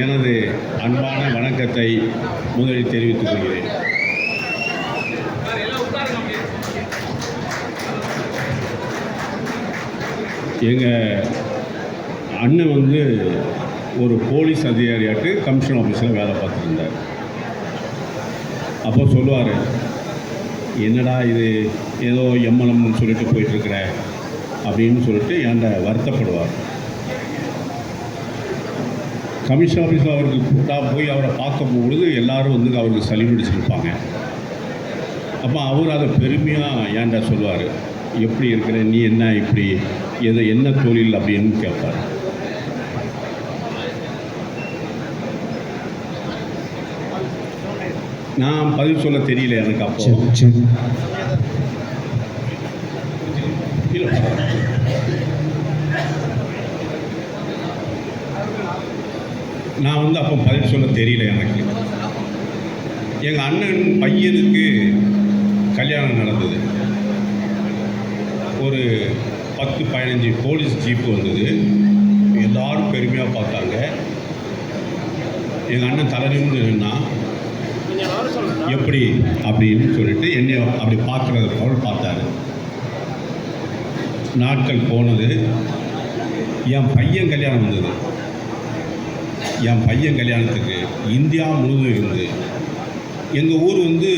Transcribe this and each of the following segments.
எனது அன்பான வணக்கத்தை முதலில் தெரிவித்துக் கொள்கிறேன். எங்கள் அண்ணன் வந்து ஒரு போலீஸ் அதிகாரியாட்டு கமிஷன் ஆஃபீஸில் வேலை பார்த்துருந்தார். அப்போ சொல்லுவார் என்னடா இது ஏதோ எம்எல்எம்னு சொல்லிட்டு போயிட்டுருக்குற? அப்படின்னு சொல்லிட்டு என்கிட்ட வருத்தப்படுவார். கமிஷன் ஆஃபீஸில் அவருக்கு கூட்டா போய் அவரை பார்க்க பொழுது எல்லாரும் வந்து அவருக்கு சளி அடிச்சிருப்பாங்க அப்போ அவர் அதை பெருமையாக ஏன்டா சொல்லுவார்? எப்படி இருக்கிற? நீ என்ன இப்படி? எது என்ன தொழில்? அப்படின்னு கேட்பார். நான் பதில் சொல்ல தெரியல எனக்கு அப்போ சரி சரி இல்ல. நான் வந்து அப்போ பதில் சொல்ல தெரியல எனக்கு. எங்கள் அண்ணன் பையனுக்கு கல்யாணம் நடந்தது. ஒரு பத்து பதினஞ்சு போலீஸ் ஜீப்பு வந்தது. எல்லாரும் பெருமையாக பார்த்தாங்க. எங்கள் அண்ணன் தலை நிமிர்ந்து நின்னா எப்படி அப்படின்னு சொல்லிட்டு என்னை அப்படி பார்க்குறது போல் பார்த்தாரு. நாட்கள் போனது. என் பையன் கல்யாணம் வந்தது. என் பையன் கல்யாணத்துக்கு இந்தியா முழுவதும் இருந்து. எங்கள் ஊர் வந்து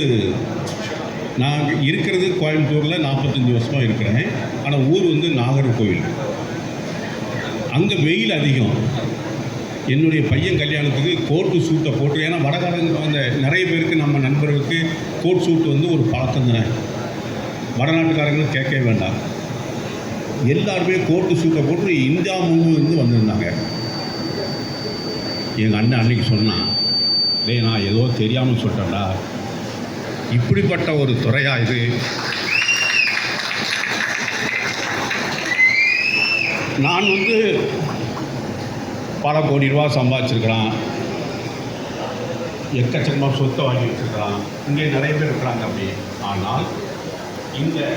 நான் இருக்கிறது கோயம்புத்தூரில் நாற்பத்தஞ்சு வருஷமாக இருக்கிறேன். ஆனால் ஊர் வந்து நாகர்கோவில். அங்கே வெயில் அதிகம். என்னுடைய பையன் கல்யாணத்துக்கு கோட்டு சூட்டை போட்டு ஏன்னா வடகாரங்க அந்த நிறைய பேருக்கு நம்ம நண்பர்களுக்கு கோட் சூட் வந்து ஒரு பழக்கம் தானே. வடநாட்டுக்காரங்களும் கேட்கவே வேண்டாம். எல்லாருமே கோட்டு சூட்டை போட்டு இந்தியா முழுவதும் வந்திருந்தாங்க. எங்கள் அண்ணன் அன்னைக்கு சொன்னான் டேய் நான் ஏதோ தெரியாமல் சொல்லிட்டேன்டா. இப்படிப்பட்ட ஒரு துறையா இது? நான் வந்து பல கோடி ரூபா சம்பாதிச்சிருக்கிறான். எக்கச்சக்கமாக சொத்தை வாங்கி வச்சிருக்கிறான். இங்கே நிறைய பேர் இருக்கிறாங்க அப்படி. ஆனால் இந்த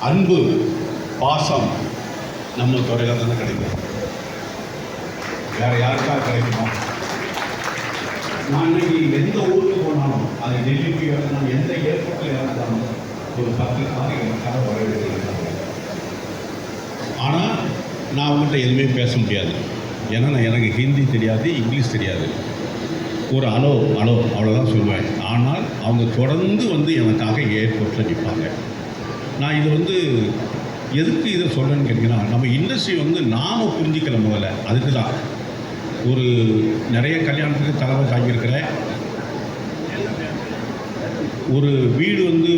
அன்பு பாசம் நம்ம துறையில் தானே கிடைக்கும் வேற யாருக்கா கிடைக்குமா? நான் இன்னைக்கு எந்த ஊருக்கு போனாலும் அது டெல்லிக்கு நான் எந்த ஏர்போர்ட்டில் இறந்தாலும் ஒரு பத்து காரை எனக்காக வரவேற்கிறாங்க ஆனால் நான் அவங்கள்ட்ட எதுவுமே பேச முடியாது. ஏன்னா நான் எனக்கு ஹிந்தி தெரியாது இங்கிலீஷ் தெரியாது. ஒரு அலோ அலோ அவ்வளோதான் சொல்லுவேன். ஆனால் அவங்க தொடர்ந்து வந்து எனக்காக ஏர்போர்ட்டில் நிற்பாங்க. நான் இது வந்து எதுக்கு இதை சொல்கிறேன்னு கேட்டிங்கன்னா நம்ம இண்டஸ்ட்ரி வந்து நாம் புரிஞ்சுக்கிற முதல்ல. அதுக்கு தான் ஒரு நிறைய கல்யாணத்துக்கு தலைவர் தாங்கியிருக்கிறேன் ஒரு வீடு வந்து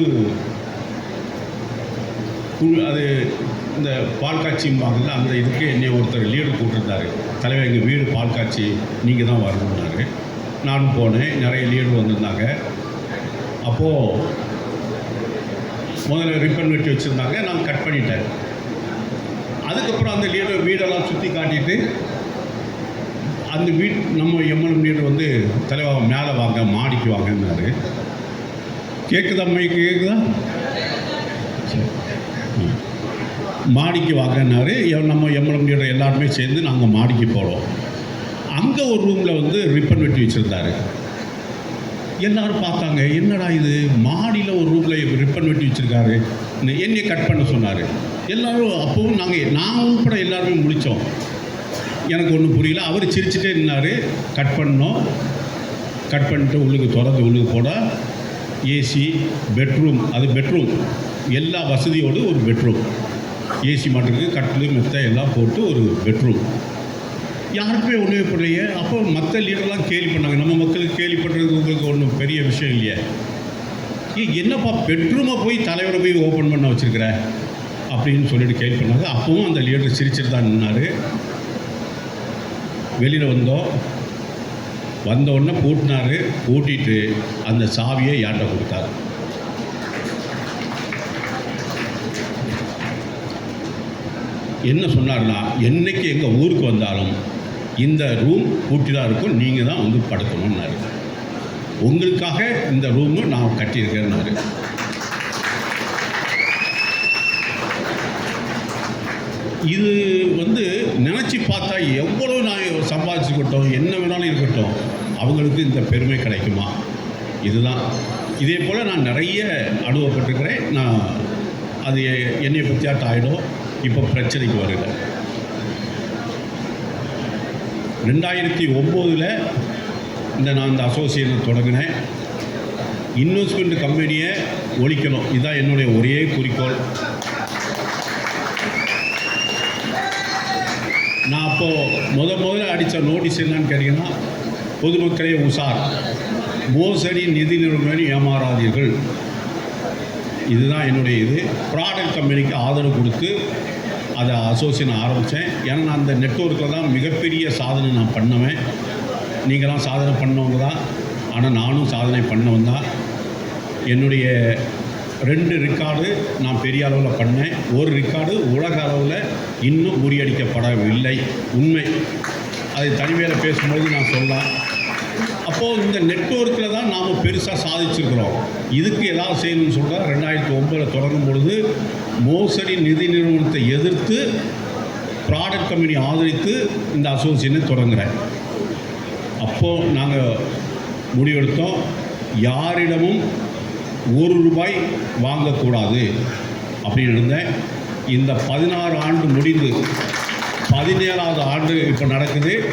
அது இந்த பால் காட்சிம்பாங்கல்ல அந்த இதுக்கு என்னை ஒருத்தர் லீடர் போட்டிருந்தாரு. தலைவர் எங்கள் வீடு பால் காட்சி நீங்கள் தான் வரணுன்னாரு நானும் போனேன் நிறைய லீடர் வந்திருந்தாங்க. அப்போது முதல்ல ரிப்பன் வெட்டி வச்சுருந்தாங்க நான் கட் பண்ணிட்டேன். அதுக்கப்புறம் அந்த லீடர் வீடெல்லாம் சுற்றி காட்டிட்டு அந்த வீட் நம்ம எம்எல்ஏ லீடர் வந்து தலைவா மேலே வாங்க மாடிக்கு வாங்கன்னாரு. கேட்குதா அம்மைக்கு கேட்குதா சரி. மாடிக்கு வாங்கன்னாரு. நம்ம எம்எல்ஏ லீடர் எல்லாருமே சேர்ந்து நாங்கள் மாடிக்கு போகிறோம் அங்கே ஒரு ரூமில் வந்து ரிப்பன் வெட்டி வச்சுருந்தாரு. எல்லாரும் பார்த்தாங்க என்னடா இது? மாடியில் ஒரு ரூமில் ரிப்பன் வெட்டி வச்சுருக்காரு. என்னையை கட் பண்ண சொன்னார். எல்லாரும் அப்போவும் நாங்கள் நான் உட்பட எல்லாருமே முடித்தோம் எனக்கு ஒன்றும் புரியல. அவர் சிரிச்சுட்டே நின்னார். கட் பண்ணோம். கட் பண்ணிட்டு உள்ளுக்கு திறந்து உள்ளுக்கு போட ஏசி பெட்ரூம் அது பெட்ரூம் எல்லா வசதியோடு ஒரு பெட்ரூம் ஏசி மாட்டுக்கு கட்டில் மெத்தை எல்லாம் போட்டு ஒரு பெட்ரூம் யாருக்குமே ஒன்றுமே புரியலையே. அப்போ மற்ற லீடர்லாம் கேள்வி பண்ணாங்க. நம்ம மக்களுக்கு கேள்வி பண்ணுறது உங்களுக்கு ஒன்றும் பெரிய விஷயம் இல்லையே. என்னப்பா பெட்ரூமை போய் தலைவரை போய் ஓப்பன் பண்ண வச்சுருக்கிற? அப்படின்னு சொல்லிட்டு கேள்வி பண்ணாங்க. அப்பவும் அந்த லீடர் சிரிச்சிட்டு தான் நின்னார். வெளியில் வந்தோம். வந்த உடனே பூட்டிட்டு அந்த சாவியை யார்கிட்ட கொடுத்தாரு? என்ன சொன்னார்னா என்னைக்கு எங்கள் ஊருக்கு வந்தாலும் இந்த ரூம் பூட்டி தான் இருக்கும். நீங்கள் தான் வந்து படுக்கணும்னாரு. உங்களுக்காக இந்த ரூமு நான் கட்டியிருக்கேன்னாரு. இது வந்து நினச்சி பார்த்தா எவ்வளோ நான் சம்பாதிச்சுக்கிட்டோம் என்ன வேணாலும் இருக்கட்டும் அவங்களுக்கு இந்த பெருமை கிடைக்குமா? இதுதான். இதே போல் நான் நிறைய அனுபவப்பட்டிருக்கிறேன். நான் அது எ- என்னை பற்றியாட்ட ஆகிடும் இப்போ பிரச்சனைக்கு வருது. ரெண்டாயிரத்தி ஒம்போதில் இந்த நான் இந்த அசோசியேஷனை தொடங்கினேன். இன்வெஸ்ட்மெண்ட் கம்பெனியை ஒழிக்கணும். இதுதான் என்னுடைய ஒரே குறிக்கோள் நான் அப்போது முத முதல்ல அடித்த நோட்டீஸ் என்னன்னு கேட்டிங்கன்னா பொதுமக்களே உஷார். மோசடி நிதி நிறுவனம் ஏமாறாதீர்கள். இதுதான் என்னுடைய இது. ப்ராடக்ட் கம்பெனிக்கு ஆதரவு கொடுத்து அதை அசோசியேஷன் ஆரம்பித்தேன். ஏன்னா நான் அந்த நெட்வொர்க்கில் தான் மிகப்பெரிய சாதனை நான் பண்ணுவேன். நீங்களாம் சாதனை பண்ணவங்க தான். ஆனால் நானும் சாதனை பண்ணவன் தான். என்னுடைய ரெண்டு ரெக்கார்டு நான் பெரிய அளவில் பண்ணேன். ஒரு ரெக்கார்டு உலக அளவில் இன்னும் முறியடிக்கப்படவில்லை. உண்மை. அதை தனிமையில் பேசும்போது நான் சொல்லலாம். அப்போது இந்த நெட்ஒர்க்கில் தான் நாம் பெருசாக சாதிச்சிருக்கிறோம். இதுக்கு ஏதாவது செய்யணும்னு சொல்கிறார் ரெண்டாயிரத்தி ஒம்பதில் தொடங்கும் பொழுது மோசடி நிதி நிறுவனத்தை எதிர்த்து ப்ராடக்ட் கம்பெனி ஆதரித்து இந்த அசோசியேஷனை தொடங்குகிறேன் அப்போது நாங்கள் முடிவெடுத்தோம். யாரிடமும் ஒரு ரூபாய் வாங்கக்கூடாது. அப்படின்னு இருந்தேன். இந்த பதினாறு ஆண்டு முடிந்து பதினேழாவது ஆண்டு இப்போ நடக்குது.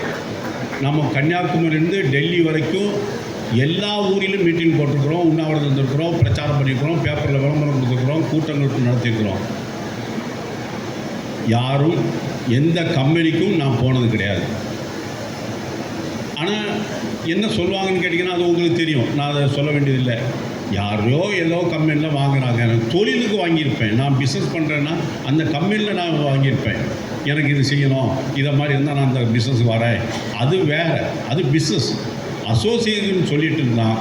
நம்ம கன்னியாகுமரியிலேருந்து டெல்லி வரைக்கும் எல்லா ஊரிலும் மீட்டிங் போட்டிருக்கிறோம் உண்ணாவிரதம் இருந்திருக்கிறோம் பிரச்சாரம் பண்ணியிருக்கிறோம் பேப்பரில் விளம்பரம் கொடுத்துருக்குறோம் கூட்டங்கள் நடத்தியிருக்கிறோம். யாரும் எந்த கம்பெனிக்கும் நான் போனது கிடையாது. ஆனால் என்ன சொல்லுவாங்கன்னு கேட்டிங்கன்னா அது உங்களுக்கு தெரியும். நான் அதை சொல்ல வேண்டியதில்லை. யாரையோ ஏதோ கம்பெனியில் வாங்குறாங்க. எனக்கு தொழிலுக்கு வாங்கியிருப்பேன். நான் பிஸ்னஸ் பண்ணுறேன்னா அந்த கம்பெனியில் நான் வாங்கியிருப்பேன். எனக்கு இது செய்யணும். இதை மாதிரி இருந்தால் நான் அந்த பிஸ்னஸ் வரேன். அது வேறு. அது பிஸ்னஸ் அசோசியேஷன் சொல்லிட்டு இருந்தான்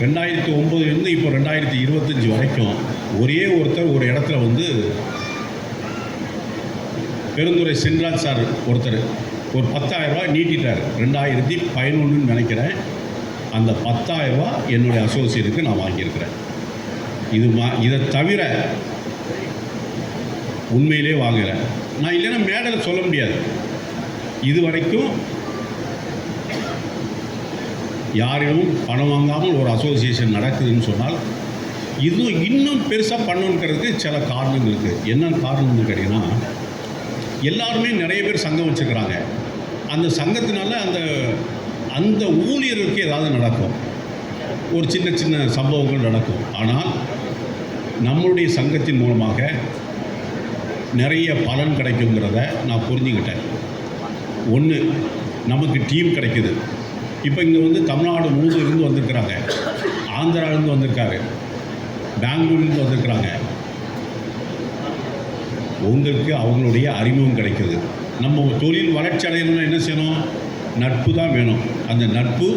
ரெண்டாயிரத்தி ஒம்போதுலேருந்து இப்போ ரெண்டாயிரத்தி இருபத்தஞ்சி வரைக்கும் ஒரே ஒருத்தர் ஒரு இடத்துல வந்து பெருந்துறை சென்ராஜ் சார் ஒருத்தர் ஒரு 10000 ரூபாய் நீட்டிட்டார். ரெண்டாயிரத்தி பதினொன்றுன்னு நினைக்கிறேன். அந்த 10000 என்னுடைய அசோசியேட்டுக்கு நான் வாங்கியிருக்கிறேன். இது மா இதை தவிர உண்மையிலே வாங்குகிறேன் நான் இல்லைன்னா மேடலை சொல்ல முடியாது. இது வரைக்கும் யாரிடமும் பணம் வாங்காமல் ஒரு அசோசியேஷன் நடக்குதுன்னு சொன்னால் இதுவும் இன்னும் பெருசாக பண்ணணுங்கிறதுக்கு சில காரணங்கள் இருக்குது என்னென்ன காரணம்னு கேட்டிங்கன்னா எல்லாருமே நிறைய பேர் சங்கம் வச்சுக்கிறாங்க. அந்த சங்கத்தினால அந்த அந்த ஊழியருக்கு ஏதாவது நடக்கும். ஒரு சின்ன சின்ன சம்பவங்கள் நடக்கும். ஆனால் நம்மளுடைய சங்கத்தின் மூலமாக நிறைய பலன் கிடைக்குங்கிறத நான் புரிஞ்சுக்கிட்டேன். ஒன்று நமக்கு டீம் கிடைக்குது. இப்போ இங்கே வந்து தமிழ்நாடு முழுவதும் வந்திருக்கிறாங்க. ஆந்திராவிலேருந்து வந்திருக்காரு. பெங்களூர்லேருந்து வந்திருக்கிறாங்க. உங்களுக்கு அவங்களுடைய அறிமுகம் கிடைக்குது. நம்ம தொழில் வளர்ச்சி அடையணும்னா என்ன செய்யணும்? நட்பு தான் வேணும். அந்த நட்பு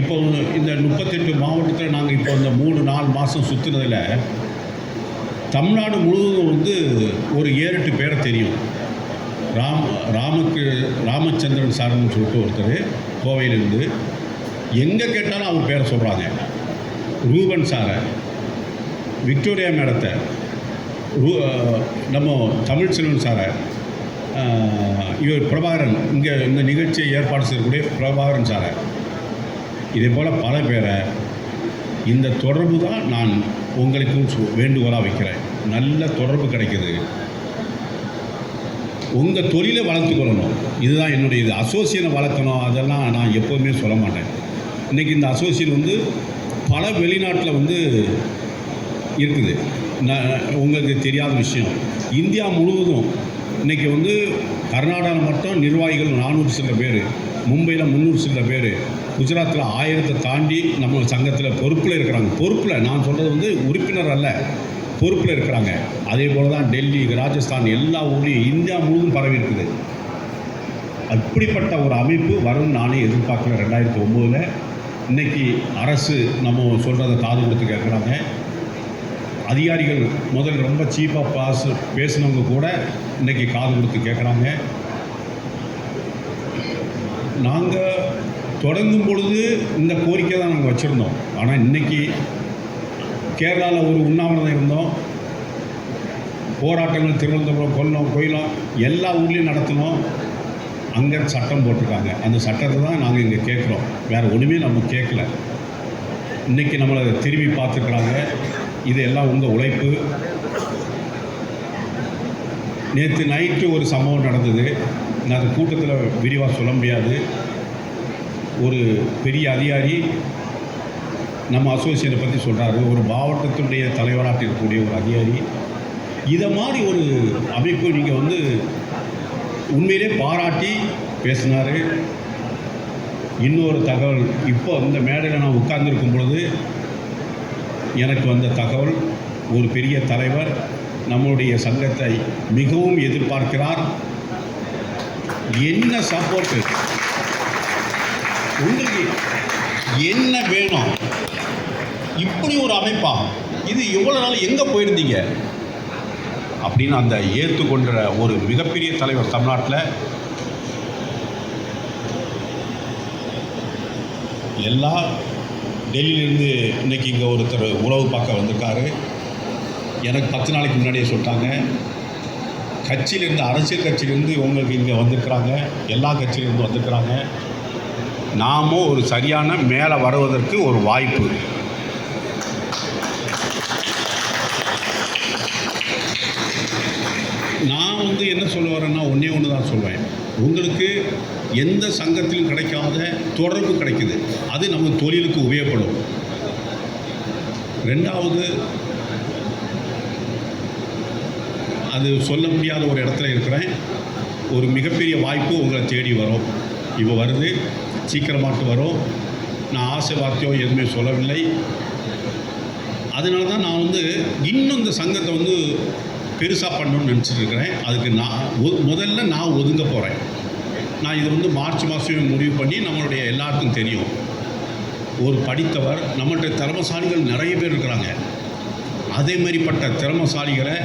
இப்போ இந்த முப்பத்தெட்டு மாவட்டத்தில் நாங்கள் இப்போ இந்த மூணு நாலு மாதம் சுற்றுனதில் தமிழ்நாடு முழுவதும் வந்து ஒரு ஏழு எட்டு பேரை தெரியும். ராம் ராமக்கு ராமச்சந்திரன் சார்னு சொல்லிட்டு ஒருத்தர் கோவையிலேருந்து. எங்கே கேட்டாலும் அவர் பேரை சொல்கிறாங்க ரூபன் சாரை விக்டோரியா மேடத்தை ரூ நம்ம தமிழ் செல்வன் சாரை இவர் பிரபாகரன். இங்கே இந்த நிகழ்ச்சியை ஏற்பாடு செய்யக்கூடிய பிரபாகரன் சாரை. இதே போல் பல பேரை இந்த தொடர்பு தான் நான் உங்களுக்கும் சு- வேண்டுகோளாக வைக்கிறேன். நல்ல தொடர்பு கிடைக்கிது. உங்கள் தொழிலை வளர்த்துக்கொள்ளணும் இதுதான் என்னுடைய இது. அசோசியனை வளர்க்கணும். அதெல்லாம் நான் எப்போவுமே சொல்ல மாட்டேன். இன்றைக்கி இந்த அசோசியன் வந்து பல வெளிநாட்டில் வந்து இருக்குது. நான் உங்களுக்கு தெரியாத விஷயம். இந்தியா முழுவதும் இன்றைக்கி வந்து கர்நாடகாவில் மட்டும் நிர்வாகிகள் நானூறு சில பேர் மும்பையில் முந்நூறு சில பேர் குஜராத்தில் ஆயிரத்தை தாண்டி நம்ம சங்கத்தில் பொறுப்பில் இருக்கிறாங்க. பொறுப்பில் நான் சொல்கிறது வந்து உறுப்பினர் அல்ல பொறுப்பில் இருக்கிறாங்க. அதே போல் தான் டெல்லி ராஜஸ்தான் எல்லா ஊர்லேயும் இந்தியா முழுவதும் பரவி இருக்குது. அப்படிப்பட்ட ஒரு அமைப்பு வரும்னு நானே எதிர்பார்க்கல ரெண்டாயிரத்தி ஒம்போதில். இன்னைக்கு அரசு நம்ம சொல்கிறத காது கொடுத்து கேட்குறாங்க. அதிகாரிகள் முதல்ல ரொம்ப சீப்பாக பாஸ் பேசினவங்க கூட இன்றைக்கி காது கொடுத்து கேட்குறாங்க நாங்கள் தொடங்கும் பொழுது இந்த கோரிக்கை தான் நாங்கள் வச்சுருந்தோம். ஆனால் இன்றைக்கி கேரளாவில் ஒரு உண்ணாவிரதம் இருந்தோம். போராட்டங்கள் திருவனந்தபுரம் கொல்லம் கோயிலம் எல்லா ஊர்லேயும் நடத்தினோம். அங்கே சட்டம் போட்டிருக்காங்க. அந்த சட்டத்தை தான் நாங்கள் இங்கே கேட்குறோம் வேறு ஒன்றுமே நம்ம கேட்கல இன்றைக்கி நம்மளை திரும்பி பார்த்துக்கிறாங்க. இது எல்லாம் உங்கள் உழைப்பு. நேற்று நைட்டு ஒரு சம்பவம் நடந்தது. நான் அந்த கூட்டத்தில் விரிவாக சொல்ல முடியாது. ஒரு பெரிய அதிகாரி நம்ம அசோசியேட்டை பற்றி சொல்கிறாரு ஒரு மாவட்டத்தினுடைய தலைவராக இருக்கக்கூடிய ஒரு அதிகாரி. இதை மாதிரி ஒரு அமைப்பு நீங்கள் வந்து உண்மையிலே பாராட்டி பேசினார். இன்னொரு தகவல் இப்போ இந்த மேடையில் நான் உட்கார்ந்துருக்கும் பொழுது எனக்கு வந்த தகவல் ஒரு பெரிய தலைவர் நம்முடைய சங்கத்தை மிகவும் எதிர்பார்க்கிறார். என்ன சப்போர்ட்டு உங்களுக்கு என்ன வேணும்? இப்படி ஒரு அமைப்பா? இது எவ்வளோ நாள் எங்கே போயிருந்தீங்க? அப்படின்னு அந்த ஏற்றுக்கொண்ட ஒரு மிகப்பெரிய தலைவர் தமிழ்நாட்டில் எல்லா டெல்லியிலேருந்து இன்னைக்கு இங்கே ஒருத்தர் உறவு பார்க்க வந்திருக்காரு. எனக்கு பத்து நாளைக்கு முன்னாடியே சொல்லிட்டாங்க. கட்சியிலேருந்து அரசியல் கட்சியிலேருந்து இவங்களுக்கு இங்கே வந்திருக்கிறாங்க. எல்லா கட்சியிலேருந்து வந்திருக்கிறாங்க. நாமும் ஒரு சரியான மேலே வருவதற்கு ஒரு வாய்ப்பு. நான் வந்து என்ன சொல்ல வரேன்னா ஒன்றே ஒன்று தான் சொல்வேன். உங்களுக்கு எந்த சங்கத்திலும் கிடைக்காத தொடர்பு கிடைக்குது. அது நம்ம தொழிலுக்கு உபயோகப்படும். ரெண்டாவது அது சொல்ல முடியாத ஒரு இடத்துல இருக்கிறேன். ஒரு மிகப்பெரிய வாய்ப்பு உங்களை தேடி வரும். இப்போ வருது சீக்கிரமாட்டு வரும். நான் ஆசை வார்த்தையோ எதுவுமே சொல்லவில்லை. அதனால தான் நான் வந்து இன்னும் இந்த சங்கத்தை வந்து பெருசாக பண்ணணும்னு நினச்சிட்டு இருக்கிறேன். அதுக்கு நான் ஒ- முதல்ல நான் ஒதுங்க போகிறேன் நான் இது வந்து மார்ச் மாதம் முடிவு பண்ணி நம்மளுடைய எல்லாருக்கும் தெரியும். ஒரு படித்தவர் நம்மள்ட்ட திறமசாலிகள் நிறைய பேர் இருக்கிறாங்க. அதே மாதிரிப்பட்ட திறமசாலிகளை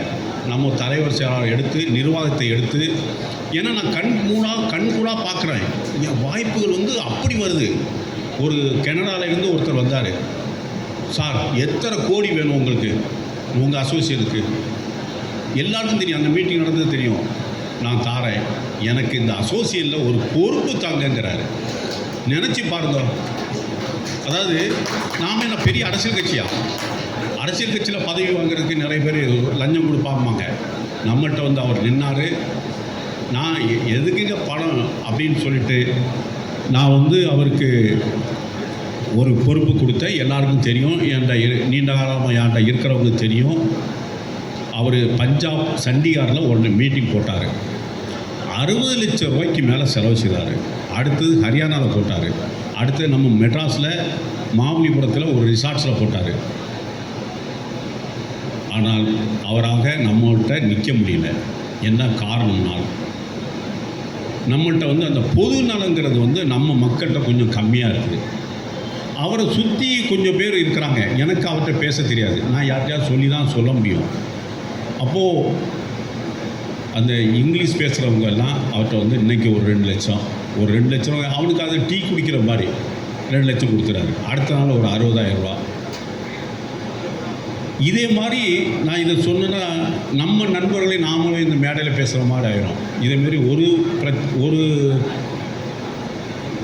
நம்ம தலைவர் செயலாளர் எடுத்து நிர்வாகத்தை எடுத்து ஏன்னா நான் கண் மூணாக கண் கூட பார்க்குறேன். என் வாய்ப்புகள் வந்து அப்படி வருது. ஒரு கனடால இருந்து ஒருத்தர் வந்தார். சார் எத்தனை கோடி வேணும் உங்களுக்கு? உங்கள் அசோசியேட்டுக்கு. எல்லாருக்கும் தெரியும். அந்த மீட்டிங் நடந்தது தெரியும். நான் தாரேன். எனக்கு இந்த அசோசியேட்டில் ஒரு பொறுப்பு தாங்கங்கிறாரு. நினச்சி பாருங்க. அதாவது நாம் என்ன பெரிய அரசியல் கட்சியா? அரசியல் கட்சியில் பதவி வாங்குறதுக்கு நிறைய பேர் லஞ்சம் கொடுப்பாமாங்க நம்மகிட்ட வந்து அவர் நின்னார். நான் எதுக்குங்க பணம் அப்படின்னு சொல்லிட்டு நான் வந்து அவருக்கு ஒரு பொறுப்பு கொடுத்தேன். எல்லாருக்கும் தெரியும். என்கிட்ட இரு- நீண்ட காலமாக என்கிட்ட இருக்கிறவங்க தெரியும். அவர் பஞ்சாப் சண்டிகாரில் ஒன்று மீட்டிங் போட்டார். அறுபது லட்சம் ரூபாய்க்கு மேலே செலவு செய்தார். அடுத்தது ஹரியானாவில் போட்டார். அடுத்து நம்ம மெட்ராஸில் மாமல்லிபுரத்தில் ஒரு ரிசார்ட்ஸில் போட்டார். ஆனால் அவராக நம்மள்கிட்ட நிற்க முடியல. என்ன காரணம்னால் நம்மள்கிட்ட வந்து அந்த பொது நலங்கிறது வந்து நம்ம மக்கள்கிட்ட கொஞ்சம் கம்மியாக இருக்குது. அவரை சுற்றி கொஞ்சம் பேர் இருக்கிறாங்க. எனக்கு அவர்கிட்ட பேச தெரியாது. நான் யார்கிட்டயாவது சொல்லி தான் சொல்ல முடியும். அப்போது அந்த இங்கிலீஷ் பேசுகிறவங்க எல்லாம் அவர்கிட்ட வந்து இன்றைக்கி ஒரு ரெண்டு லட்சம் ஒரு ரெண்டு லட்சம் ரூபாய் அவனுக்கு அது டீ குடிக்கிற மாதிரி ரெண்டு லட்சம் கொடுக்குறாரு அடுத்த நாள் ஒரு அறுபதாயிரம் ரூபா. இதே மாதிரி நான் இதை சொன்னேன்னா நம்ம நண்பர்களை நாமளும் இந்த மேடையில் பேசுகிற மாதிரி ஆயிரும். இதேமாரி ஒரு பிர ஒரு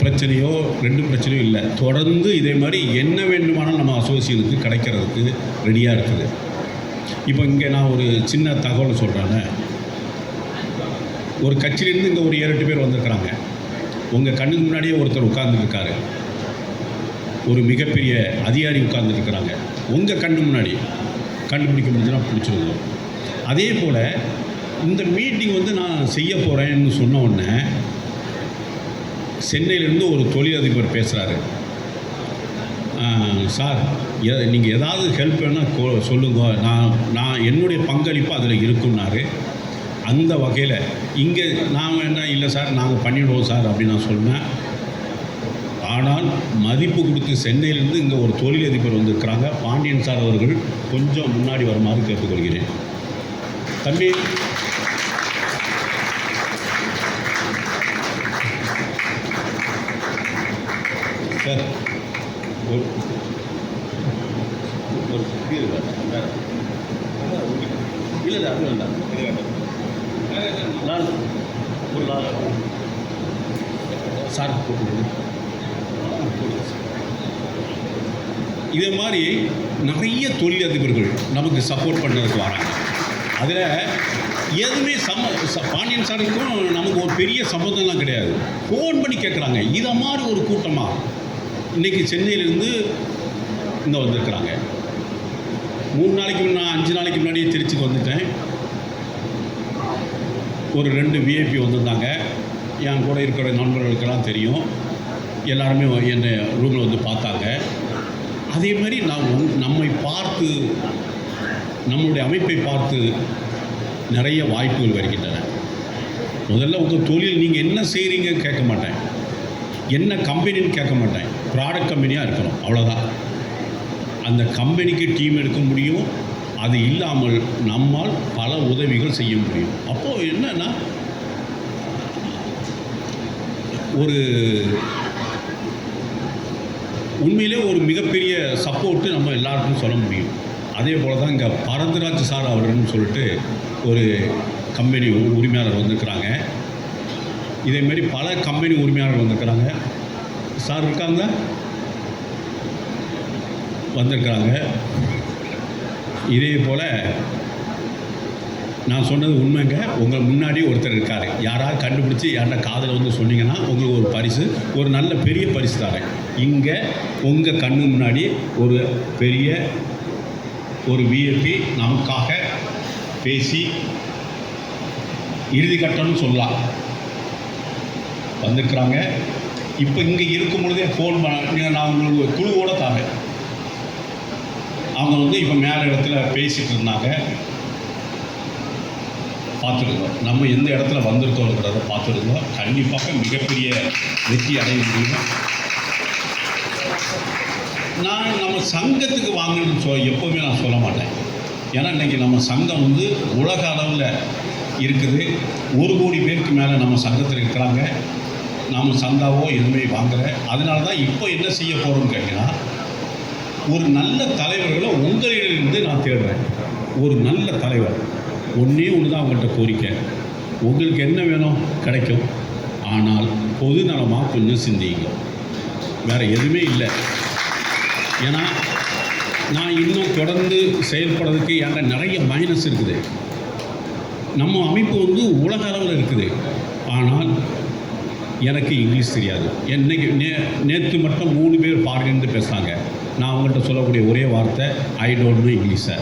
பிரச்சனையோ ரெண்டு பிரச்சனையோ இல்லை. தொடர்ந்து இதே மாதிரி என்ன வேண்டுமானாலும் நம்ம அசோசியனுக்கு கிடைக்கிறதுக்கு ரெடியாக இருக்குது. இப்போ இங்கே நான் ஒரு சின்ன தகவல் சொல்கிறேன் ஒரு கட்சியிலேருந்து இங்கே ஒரு ஏழு எட்டு பேர் வந்திருக்கிறாங்க. உங்கள் கண்ணுக்கு முன்னாடியே ஒருத்தர் உட்கார்ந்துருக்காரு. ஒரு மிகப்பெரிய அதிகாரி உட்கார்ந்துருக்கிறாங்க. உங்கள் கண்ணு முன்னாடி. கண்டுபிடிக்க முடிஞ்சுன்னா பிடிச்சிருந்தோம் அதே போல் இந்த மீட்டிங் வந்து நான் செய்ய போகிறேன்னு சொன்ன உடனே சென்னையிலேருந்து ஒரு தொழிலதிபர் பேசுகிறாரு சார் நீங்கள் ஏதாவது ஹெல்ப் வேணால் சொல்லுங்க. நான் நான் என்னுடைய பங்களிப்பு அதில் இருக்குன்னாரு அந்த வகையில் இங்கே நாம் என்ன இல்லை சார் நாங்கள் பண்ணிவிடுவோம் சார் அப்படின்னு நான் சொன்னேன். ஆனால் மதிப்பு கொடுத்து சென்னையிலேருந்து இங்கே ஒரு தொழிலதிபர் வந்திருக்கிறாங்க. பாண்டியன் சார் அவர்கள் கொஞ்சம் முன்னாடி வருமாறு கேட்டுக்கொள்கிறேன். தம்பி. சார் ஒரு ஒரு இது வேண்டாம். வேற. இல்லை இல்லை அது வேண்டாம் லால் ஒரு லால் சார் போட்டு இதே மாதிரி நிறைய தொழிலதிபர்கள் நமக்கு சப்போர்ட் பண்ணுறதுக்கு வராங்க. அதில் எதுவுமே சம ச- பாண்டியன் சாருக்கும் நமக்கு ஒரு பெரிய சம்மந்தம்லாம் கிடையாது. ஃபோன் பண்ணி கேட்குறாங்க இதை மாதிரி ஒரு கூட்டமாக இன்றைக்கி சென்னையிலேருந்து இங்கே வந்திருக்கிறாங்க. மூணு நாளைக்கு முன்னா அஞ்சு நாளைக்கு முன்னாடியே திருச்சிக்கு வந்துட்டேன். ஒரு ரெண்டு விஐபி வந்திருந்தாங்க. என் கூட இருக்கிற நண்பர்களுக்கெல்லாம் தெரியும். எல்லாருமே என்னை ரூமில் வந்து பார்த்தாங்க. அதே மாதிரி நான் நம்மை பார்த்து நம்முடைய அமைப்பை பார்த்து நிறைய வாய்ப்புகள் வருகின்றன. முதல்ல உங்கள் தொழில் நீங்கள் என்ன செய்கிறீங்க கேட்க மாட்டேன். என்ன கம்பெனின்னு கேட்க மாட்டேன். ப்ராடக்ட் கம்பெனியாக இருக்கணும் அவ்வளோதான் அந்த கம்பெனிக்கு டீம் எடுக்க முடியும். அது இல்லாமல் நம்மால் பல உதவிகள் செய்ய முடியும். அப்போது என்னன்னா ஒரு உண்மையிலே ஒரு மிகப்பெரிய சப்போர்ட்டு நம்ம எல்லாருக்கும் சொல்ல முடியும். அதே போல் தான் இங்கே பரந்தராஜ் சார் அவர்கள்னு சொல்லிட்டு ஒரு கம்பெனி உரிமையாளர் வந்திருக்கிறாங்க. இதேமாரி பல கம்பெனி உரிமையாளர் வந்திருக்கிறாங்க. சார் இருக்காங்க? வந்திருக்கிறாங்க. இதே போல் நான் சொன்னது உண்மைங்க. உங்கள் முன்னாடி ஒருத்தர் இருக்கார். யாராவது கண்டுபிடிச்சி யார்கிட்ட காதில் வந்து சொன்னீங்கன்னா உங்களுக்கு ஒரு பரிசு. ஒரு நல்ல பெரிய பரிசு தரேன். இங்கே உங்கள் கண்ணு முன்னாடி ஒரு பெரிய ஒரு விஐபி நமக்காக பேசி இறுதி கட்டம்னு சொல்லலாம். வந்திருக்கிறாங்க. இப்போ இங்கே இருக்கும் பொழுதே ஃபோன் பண்ண நான் உங்களுக்கு ஒரு குழுவோட அவங்க வந்து இப்போ மேலே இடத்துல பேசிகிட்டு இருந்தாங்க. பார்த்துருந்தோம் நம்ம எந்த இடத்துல வந்திருக்கோங்கிறத பார்த்துருந்தோம் கண்டிப்பாக மிகப்பெரிய வெற்றி அடைய முடியும். நான் நம்ம சங்கத்துக்கு வாங்கணும்னு சொல்ல எப்போவுமே நான் சொல்ல மாட்டேன். ஏன்னா இன்றைக்கி நம்ம சங்கம் வந்து உலக அளவில் இருக்குது. ஒரு கோடி பேருக்கு மேலே நம்ம சங்கத்தில் இருக்கிறாங்க. நாம் சந்தாவோ எதுவுமே வாங்குற அதனால தான் இப்போ என்ன செய்ய போகிறோம்னு கேட்டிங்கன்னா ஒரு நல்ல தலைவர்களை உங்களிடமிருந்து நான் தேடுறேன். ஒரு நல்ல தலைவர். ஒன்றே ஒன்று தான் அவங்கள்ட்ட கோரிக்கை. உங்களுக்கு என்ன வேணும்? கிடைக்கும். ஆனால் பொது நலமாக கொஞ்சம் சிந்திங்க வேறு எதுவுமே இல்லை. ஏன்னா நான் இன்னும் தொடர்ந்து செயல்படுறதுக்கு என்கிட்ட நிறைய மைனஸ் இருக்குது. நம்ம அமைப்பு வந்து உலக அளவில் இருக்குது. ஆனால் எனக்கு இங்கிலீஷ் தெரியாது. என்னைக்கு நே நேற்று மட்டும் மூணு பேர் பாருங்கன்னு பேசுகிறாங்க நான் அவங்கள்ட்ட சொல்லக்கூடிய ஒரே வார்த்தை ஐ டோன்ட் நோ இங்கிலீஷை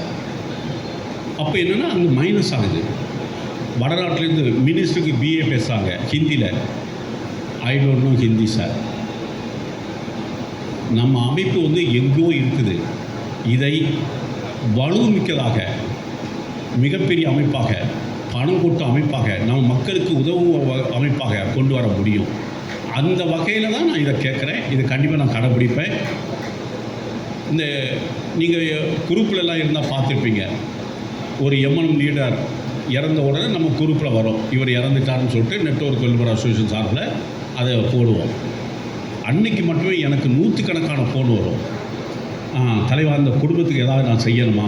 அப்போ என்னென்னா அங்கே மைனஸ் ஆகுது. வடநாட்டிலேருந்து மினிஸ்டருக்கு பிஏ பேசுகிறாங்க ஹிந்தியில் I don't know Hindi sir நம்ம அமைப்பு வந்து எங்கோ இருக்குது. இதை வலுமிக்கதாக மிகப்பெரிய அமைப்பாக பணம் கொடுத்த அமைப்பாக நம்ம மக்களுக்கு உதவும் அமைப்பாக கொண்டு வர முடியும். அந்த வகையில் தான் நான் இதை கேட்குறேன். இதை கண்டிப்பாக நான் கடைப்பிடிப்பேன். இந்த நீங்கள் குரூப்லலாம் இருந்தால் பார்த்துருப்பீங்க. ஒரு எம்என்எம் லீடர் இறந்த உடனே நம்ம குரூப்பில் வரும். இவர் இறந்துட்டாருன்னு சொல்லிட்டு நெட்வொர்க் வெல்ஃபேர் அசோசியேஷன் சார்பில் அதை போடுவோம். அன்னைக்கு மட்டுமே எனக்கு நூற்றுக்கணக்கான ஃபோன் வரும். தலைவர் தலைவா அந்த குடும்பத்துக்கு ஏதாவது நான் செய்யணுமா?